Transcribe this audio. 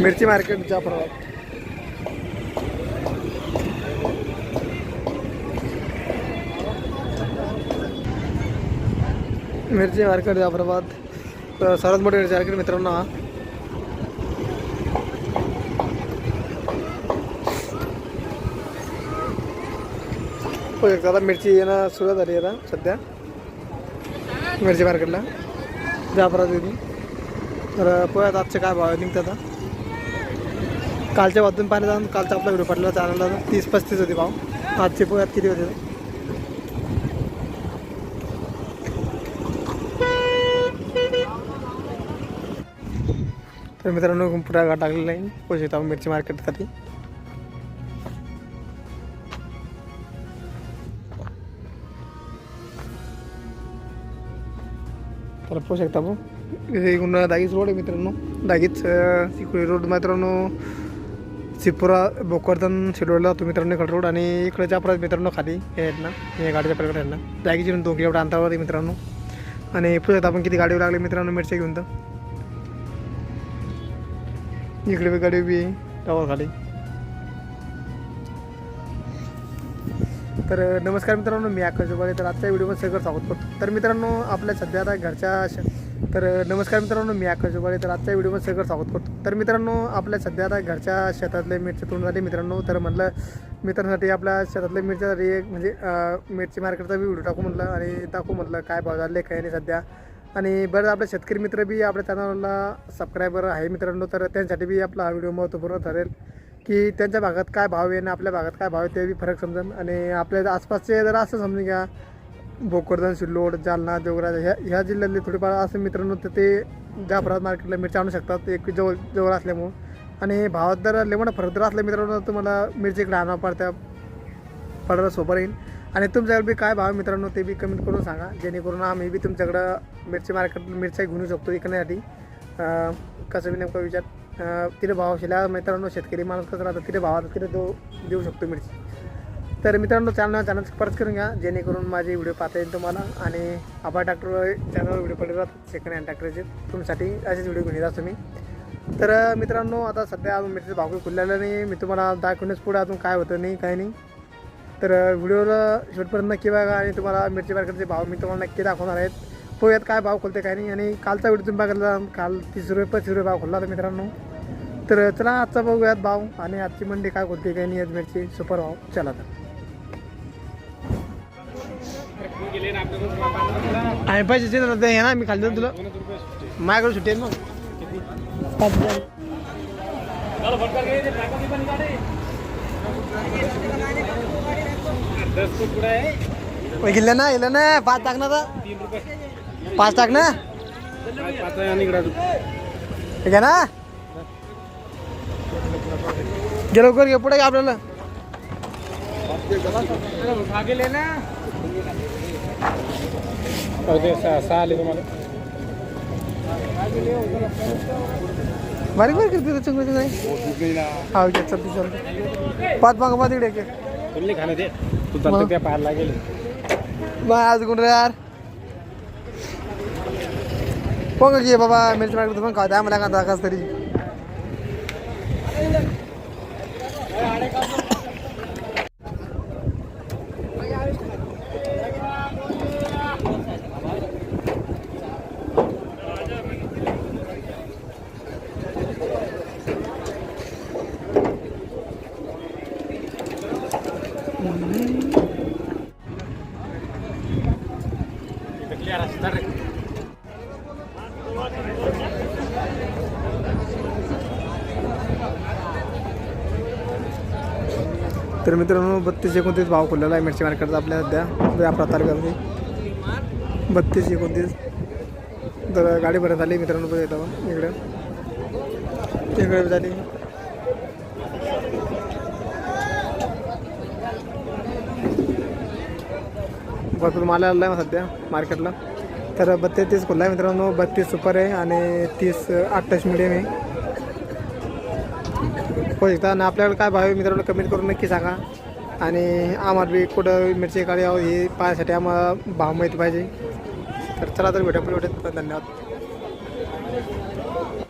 मिरची मार्केट जाफराबाद मिरची मार्केट जाफराबाद सर्वात मोठी मिरची मार्केट मित्रांनो हा. हो, शकता आता मिरची येणं सुरुवात झाली आता सध्या. मिरची मार्केटला जाफराबाद इथून तर पोह्यात आजचे काय भाव निघतात आता. कालच्या बाजून पाहिलं जाऊन कालचा आपला व्हिडिओ पडला चॅनलला तीस पस्तीस होते भाव आजचे पोह्यात किती होते? तर मित्रांनो पुढा घाट टाकलेला आहे. पोहोचू शकतो मिरची मार्केटसाठी तर पोहू शकता इकडून दागीच रोड आहे मित्रांनो. दागीच इकडे रोड. मित्रांनो सिपुरा भोकरदन शिरोडला तो मित्रांनो इकडे रोड आणि इकडच्या परत मित्रांनो खाली हे आहेत ना हे गाडीच्या पलीकडे आहेत ना. जागेची दोन किलोमीटर अंतरावर मित्रांनो. आणि पुढे आता आपण किती गाडी लागली मित्रांनो मिरच्या घेऊन तर. इकडे बी गाडी बी आहे टावर खाली. तर नमस्कार मित्रांनो मी आकाश जोबाळे तर आजच्या व्हिडिओमध्ये सगळं स्वागत करतो. तर मित्रांनो आपल्या सध्या आता घरच्या तर नमस्कार मित्रांनो मी आकाश जोबाळे. तर आजच्या व्हिडिओमध्ये सगळं स्वागत करतो. तर मित्रांनो आपल्या सध्या आता घरच्या शेतातले मिरची तोंड झाले मित्रांनो. तर म्हणलं मित्रांसाठी आपल्या शेतातल्या मिरच्यासाठी एक म्हणजे मिरची मार्केटचा बी व्हिडिओ टाकू म्हटलं आणि टाकू म्हटलं काय भाव झाले काय नाही सध्या. आणि बरं आपले शेतकरी मित्र बी आपल्या चॅनलला सबस्क्रायबर आहे मित्रांनो. तर त्यांच्यासाठी बी आपला हा व्हिडिओ महत्त्वपूर्ण ठरेल की त्यांच्या भागात काय भाव आहे आणि आपल्या भागात काय भाव आहे ते बी फरक समजेल आणि आपल्या आसपासचे जर असं समजून घ्या. भोकरदन सिल्लोड जालना देवराज ह्या ह्या जिल्ह्यातले थोडेफार असं मित्रांनो तर ते जाफराबाद मार्केटला मिरची आणू शकतात. एक जवळ जवळ असल्यामुळं. आणि भावात जर लय फरक जर असल्या मित्रांनो तुम्हाला मिरची इकडे आणावं पडत्या पडायला सोपं राहील. आणि तुमच्याकडे बी काय भाव मित्रांनो ते बी कमेंट करून सांगा. जेणेकरून आम्ही बी तुमच्याकडं मिरची मार्केट मिरच्या घेऊन शकतो विकण्यासाठी कसं बी नेमकं विचार. तिथे भाव शिला मित्रांनो शेतकरी माणूस कसं राहतात तिथे भावात तिथे देऊ देऊ शकतो मिरची. तर मित्रांनो चॅनल चॅनल परत करून घ्या जेणेकरून माझे व्हिडिओ पाहता येईल तुम्हाला. आणि आबा ट्रॅक्टर चॅनलवर व्हिडिओ पडले जातात सेकंड हँड ट्रॅक्टरचे तुमच्यासाठी असेच व्हिडिओ घेऊन येतात तुम्ही तर मित्रांनो आता सध्या अजून मिरची भाव खुललेलं नाही. मी तुम्हाला दाखवण्यास पुढे अजून काय होतं नाही काय नाही. तर व्हिडिओला शेवटपर्यंत नक्की बघा आणि तुम्हाला मिरची मार्केटचे भाव मी तुम्हाला नक्की दाखवणार आहेत. पोह्यात काय भाव खोलते काय नाही. आणि कालचा व्हिडिओ तुम्ही बघायला काल तीस रुपये पस्तीस रुपये भाव खोलला होता मित्रांनो. तर चला आजचा बघूयात भाव आणि आजची मंडी काय खोलते काय नाही आज मिरची सुपर भाव. चला तर. आणि पैसे चिन्ह ते हे ना मी खाली देईन तुला. माझ्याकडे सुट्टी आहे मग पाच हजार. गेलं ना गेलं ना पाच टाक ना पाच टाक ना. ठीक आहे ना. गेलो लवकर घे पुढे आपल्याला. बारीक बारीक करते ते चुंगडी नाही हा घे चलते चलते पाच मागं पाच इकडे खाणं दे. तू त्या लागेल. मग आज कोण रे यार. कोण घे बाबा मिरची मार्केट तुम्ही खाऊ द्या मला का कस तरी. तर मित्रांनो बत्तीस एकोणतीस भाव खुललेला आहे मिरची मार्केटचा आपल्या सध्या. व्यापार तालुक्यामध्ये बत्तीस एकोणतीस. तर गाडी भरत आली मित्रांनो बघा इकडे. इकडे झाली. भरपूर माल आला आहे सध्या मार्केटला. तर बत्तीस तीस खुल्ला आहे मित्रांनो. बत्तीस सुपर आहे आणि तीस अठ्ठावीस मिडियम आहे. होऊ शकता आणि आपल्याकडे काय भाव आहे मित्रांनो? कमेंट करून नक्की सांगा. आणि आम्हाला बी कुठं मिरची काळी आहोत हे पाहण्यासाठी आम्हाला भाव माहिती पाहिजे. तर चला तर भेटा पुढे भेटत धन्यवाद.